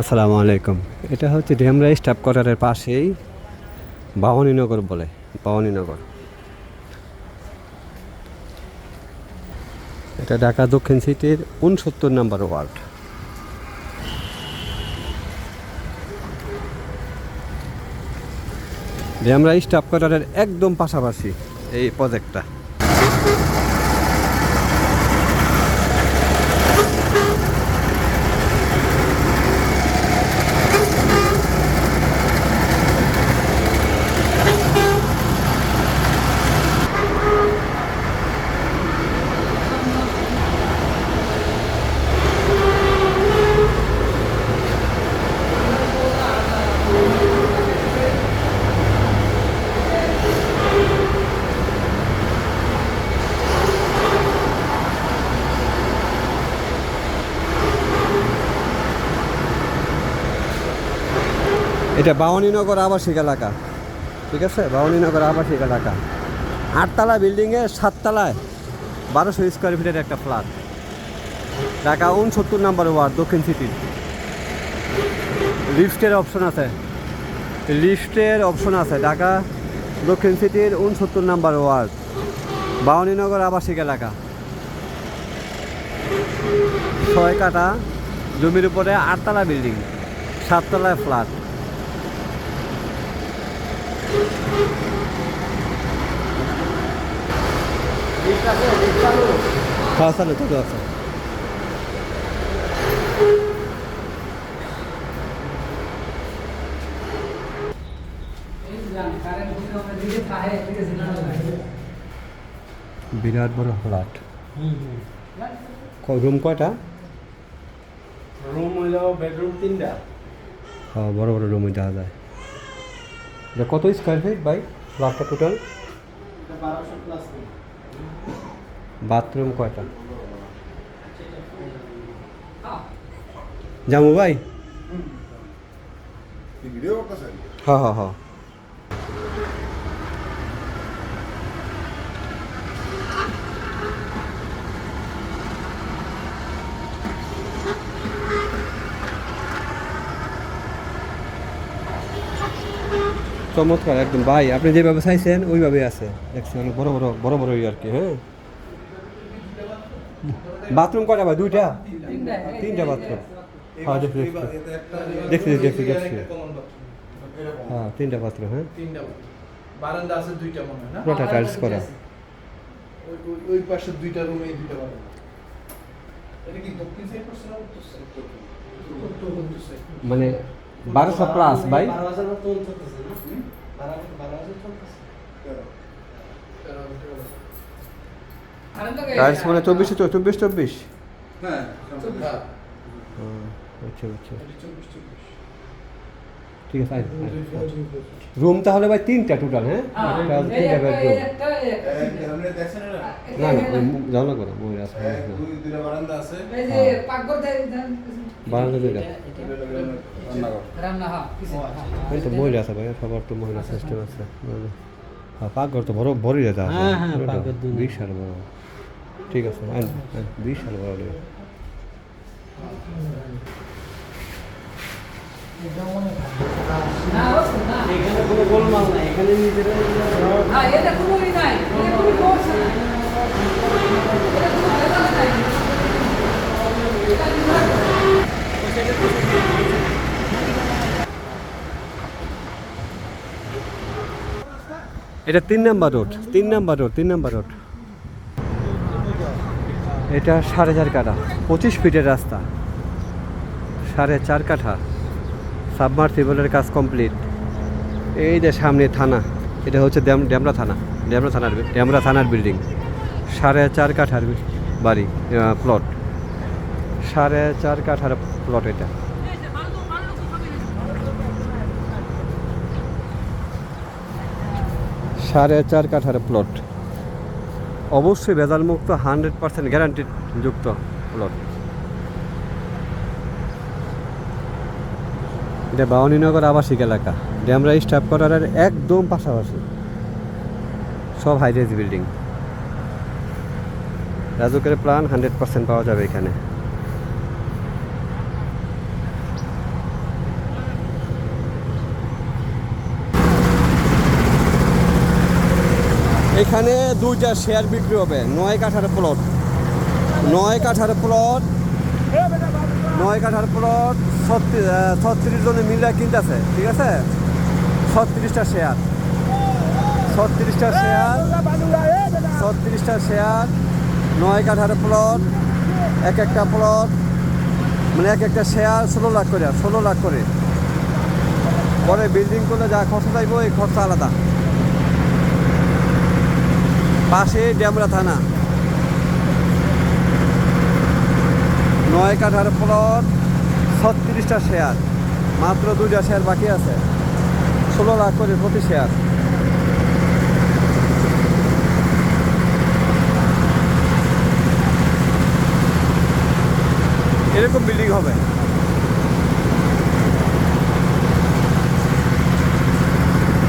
আসসালামু আলাইকুম। এটা হচ্ছে ডেমরা স্টাফ কোয়ার্টারের পাশেই বাওয়ানীনগর বলে বাওয়ানীনগর এটা ঢাকা দক্ষিণ সিটির উনসত্তর নম্বর ওয়ার্ড। ডেমরা স্টাফ কোয়ার্টারের একদম পাশাপাশি এই প্রজেক্টটা। এটা বাউনীনগর আবাসিক এলাকা। ঠিক আছে? বাউনীনগর আবাসিক এলাকা। আটতলা বিল্ডিংয়ে সাততলায় বারোশো স্কোয়ার ফিটের একটা ফ্ল্যাট ঢাকা উনসত্তর নাম্বার ওয়ার্ড, দক্ষিণ সিটির লিফটের অপশন আছে। লিফটের অপশন আছে ঢাকা, দক্ষিণ সিটির উনসত্তর নাম্বার ওয়ার্ড। বাউনীনগর আবাসিক এলাকা। ছয় কাটা জমির উপরে আটতলা বিল্ডিং, সাততলায় ফ্ল্যাট হ্যাঁ চালু চালু আছে বিরাট বড় ফ্ল্যাট রুম কয়টা রুম হইল বেডরুম তিনটা হ্যাঁ বড় বড় রুমই দেখা যায় এটা কত স্কোয়ার ফিট ভাই ফ্ল্যাটটা টোটাল বারোশো প্লাস বাথরুম কয়টা? জামু ভাই? হ্যাঁ হ্যাঁ হ্যাঁ। চমৎকার, একদম। ভাই, আপনি যেভাবে চাইছেন ওইভাবে আছে। দেখছেন অনেক বড় বড় বড় বড় আর কি হ্যাঁ? বাথরুম কয়টা ভাই? দুইটা? তিনটা বাথরুম। হ্যাঁ দেখছি দেখছি। দেখছি দেখছি দেখছি হ্যাঁ তিনটা বাথরুম হ্যাঁ। তিনটা বারান্দা আছে দুইটা মনে হয় না? পুরোটা টাইলস করা? ওই- পাশে দুইটা রুমে দুইটা বারান্দা। এটা কি দক্ষিণ সাইড করছে না উত্তর সাইড উত্তর উত্তর সাইড মানে বারোশো প্লাস ভাই? বারো হাজার চলতেছে না? বারো বারো হাজার চলতেছে। টাইলস মানে চব্বিশে চব্বিশ চব্বিশ? হ্যাঁ হ্যাঁ। হুম, আচ্ছা আচ্ছা। ঠিক আছে রুম তাহলে ভাই তিনটা টোটাল হ্যাঁ? তিনটা বেডরুম আপনি দেখছেন না না জানো করো আছে এক দুই দুইটা বারান্দা আছে। বারান্দা দুইটা। এই তো মহিলা আছে ভাই সবার তো মহিলা সিস্টেম আছে। হ্যাঁ পাকঘর তো বড় বড়ই যেতে হ্যাঁ, হ্যাঁ। বিশাল বড়। ঠিক আছে বিশাল বড় রে। এখানে কোনো গোলমাল নাই এখানে নিজেরা এটা তিন নাম্বার রোড তিন নাম্বার রোড তিন নাম্বার রোড। এটা সাড়ে চার কাঠা, পঁচিশ ফিটের রাস্তা। সাড়ে চার কাঠা, সাবমার্সিবলের কাজ কমপ্লিট। এই যে সামনে থানা, এটা হচ্ছে ড্যাম- ড্যামরা থানা, ড্যামরা থানার ড্যামরা থানার বিল্ডিং। সাড়ে চার কাঠার বাড়ি প্লট সাড়ে চার কাঠার প্লট এটা। সাড়ে চার কাঠার প্লট অবশ্যই ভেজালমুক্ত, হান্ড্রেড পার্সেন্ট গ্যারান্টি যুক্ত প্লট এটা বাউনীনগর আবাসিক এলাকা। ড্যামরা স্টাফ কোয়ার্টারের একদম পাশাপাশি। সব হাইরেজ বিল্ডিং রাজুকের প্ল্যান হান্ড্রেড পার্সেন্ট পাওয়া যাবে এখানে। এখানে দুইটা শেয়ার বিক্রি হবে। নয় কাঠার প্লট নয় কাঠার প্লট নয় কাঠার প্লট ছত্রিশ জনে মিলে কিনতেছে, ঠিক আছে? ছত্রিশটা শেয়ার। ছত্রিশটা শেয়ার ছত্রিশটা শেয়ার, নয় কাঠার প্লট এক একটা প্লট মানে এক একটা শেয়ার ষোলো লাখ করে, ষোলো লাখ করে। পরে বিল্ডিং করলে যা খরচা চাইব, এই খরচা আলাদা। পাশে ড্যামরা থানা। নয় কাঠার প্লট ছত্রিশটা শেয়ার মাত্র দুইটা শেয়ার বাকি আছে। ষোলো লাখ করে প্রতি শেয়ার এরকম বিল্ডিং হবে।